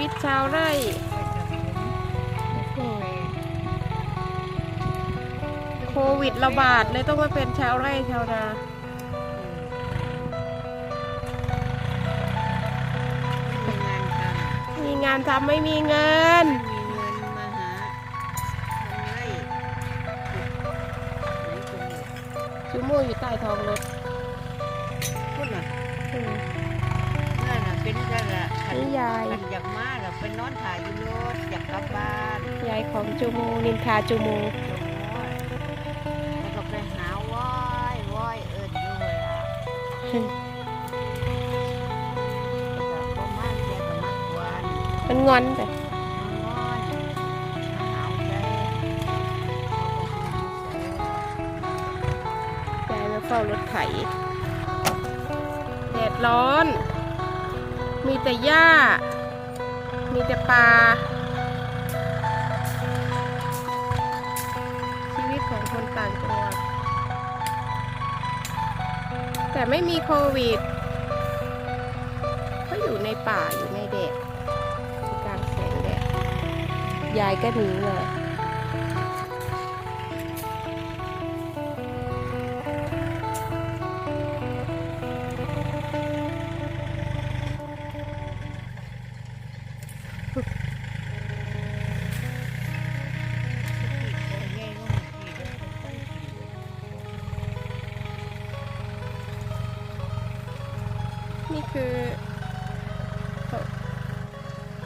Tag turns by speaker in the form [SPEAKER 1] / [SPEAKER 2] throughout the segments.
[SPEAKER 1] วิตชาวไร่โควิดระบาดเลยต้องมาเป็นชาวไร่ชาวนา
[SPEAKER 2] มีงานทำ
[SPEAKER 1] ไม่มีเงิน
[SPEAKER 2] ชูโม่
[SPEAKER 1] อยู่ใต้ท้องรถ
[SPEAKER 2] พูดนะ เป็นกันละคัน
[SPEAKER 1] นี่ยาย
[SPEAKER 2] คันอยากมาล่ะเป็นนอนถ่ายอยู่รถอยากกลับบ้าน
[SPEAKER 1] ยายของจูมูนินทาจูมู
[SPEAKER 2] จมมอดแล้วก็ไปหาว้อยว้อยเอิญอยู่เลยอะแต่ก็มาแกก็มากวน
[SPEAKER 1] มันงอนแต่
[SPEAKER 2] งอนหาวใจ
[SPEAKER 1] ยายมาเฝ้ารถไถแดดร้อน มีแต่หญ้า มีแต่ปลาชีวิตของคนต่างจังหวัด แต่ไม่มีโควิดเขาอยู่ในป่าอยู่ในแดดกลางแสงแดด ยายก็หนีมา นี่คือเขา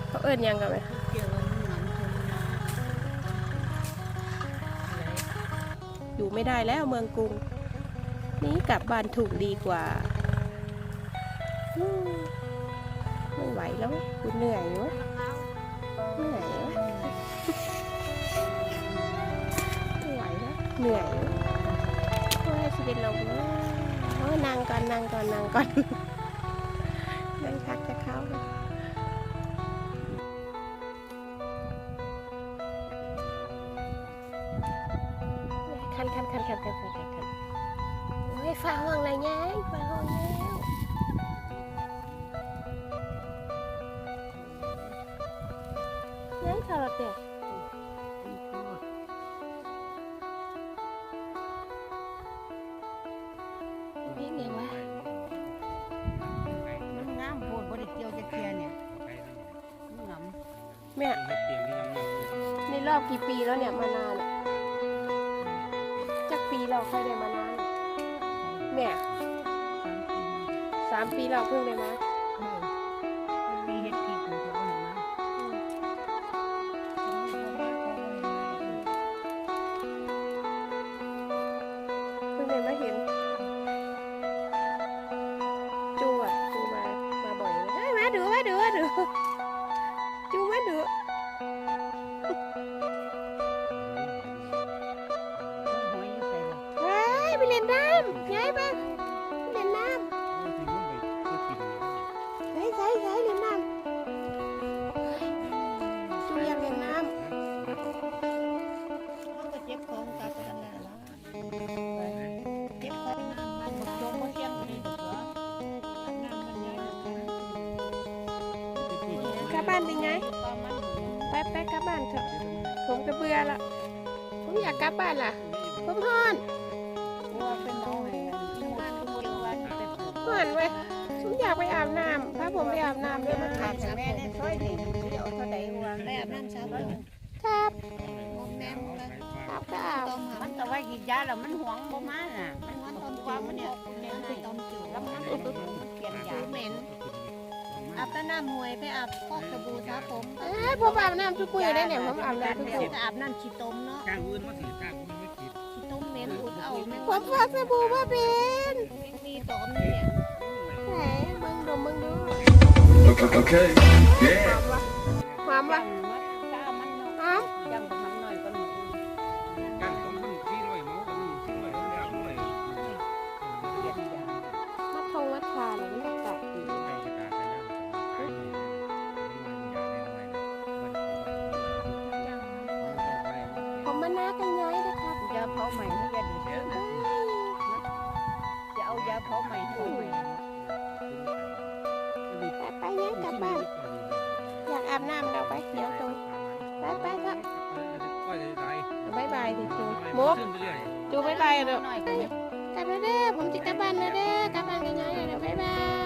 [SPEAKER 1] เขาเอิ้นหยังกันไหมอยู่ไม่ได้แล้วเมืองกรุง นี่กลับบ้านถูกดีกว่า ไม่ไหวแล้วกูเหนื่อยวะเหนื่อยวะไม่ไหวแล้วเหนื่อยโอ้ยชีวิตเราเนะโอ้ยนั่งก่อนนั่งก่อนนั่งก่อน คันคันคันคันคันคันคันคันโอ้ยฟ้าห้องอะไรเนี่ยฟ้าห้องแล้วยังสลับเด็ แม่ในรอบกี่ปีแล้วเนี่ยมานานอะจักปีเราค่อยได้มานานแม่สามปีเราเพิ่งได้มา
[SPEAKER 2] ปีเฮ็ดผิดของเขาเห็นไหม
[SPEAKER 1] เพิ่งได้มาเห็นจูอะจูมามาบ่อยเลยเฮ้ยมาดูมาดูมาดู nữa Đấy, bị lên ram Nhái ba Lên ram Đấy, đấy, đấy, lên ram Chú Giang lên ram Không có chép con, ta có đánh là Chép con, một chôn có chép đi được nữa กลั
[SPEAKER 2] บบ้านเป็
[SPEAKER 1] นไง ไปไปกลับบ้านเถอะผมก็เบื่อละผมอยากกลับบ้านล่ะผมฮอน
[SPEAKER 2] ตัวเป็นน้อยที่บ้านก็เกี่ยววันแต่ปลูก
[SPEAKER 1] ฮอนเว้ยผมอยากไปอาบน้ำพาผมไปอาบน้ำ
[SPEAKER 2] เดี๋
[SPEAKER 1] เดี๋
[SPEAKER 2] ย
[SPEAKER 1] ยวว
[SPEAKER 2] มา
[SPEAKER 1] มา
[SPEAKER 2] ขา
[SPEAKER 1] ขา
[SPEAKER 2] ด
[SPEAKER 1] ด
[SPEAKER 2] แม่ได้ซอยนี่เดี๋ยวเท่าใดวางได้อาบน้ำเช้าเลย
[SPEAKER 1] ครับ
[SPEAKER 2] แม่มึงละ
[SPEAKER 1] อาบก็อาบ
[SPEAKER 2] มันแต่ว่ากินยาแล้วมันหวงบ่มาน่ะมันมันตอนความมันเนี่ยเนี่ยให้ตอนจิ๋วแล้วมันมันเปลี่ยนยาเหม็น อาบแต่น้ำหวยไปอาบฟอกสบู่สระผม
[SPEAKER 1] เอ้ยผมอาบน้ำทุกมื้อได้เนี่ยผมอาบน้ำทุก
[SPEAKER 2] เดี๋ยว
[SPEAKER 1] มื้อ
[SPEAKER 2] จะอาบน้ำขี้ต้มเนาะ
[SPEAKER 3] กลางอื่นมาถือกลางอื่นไม่กิน
[SPEAKER 2] ขี้ต้มเหม็นอุดเอาแม่
[SPEAKER 1] ผมฟอกสบู่มาเป็น
[SPEAKER 2] มีตอมเนี่ย
[SPEAKER 1] ไหนมึงดมมึงดู
[SPEAKER 4] Okay. Yeah.
[SPEAKER 2] ห้ยาดีจะเอายาเผาใหม่ให้ใหม่
[SPEAKER 1] ไปไปย้ายกลับบ้านอยากอาอาบน้ำเราไปเดี๋ยวจูไปไปก็
[SPEAKER 4] ก็จะตาย
[SPEAKER 1] บายบายดิจูห
[SPEAKER 4] มุ
[SPEAKER 1] มู
[SPEAKER 4] กขึ้นไปเรื่อย
[SPEAKER 1] จูบายบายเด้อ
[SPEAKER 2] หน่อยก็ไม่
[SPEAKER 1] กลับแล้วเด้อผมจะกลับบ้านแล้วเด้อกลับบ้านกันยังไงเด้อบายบาย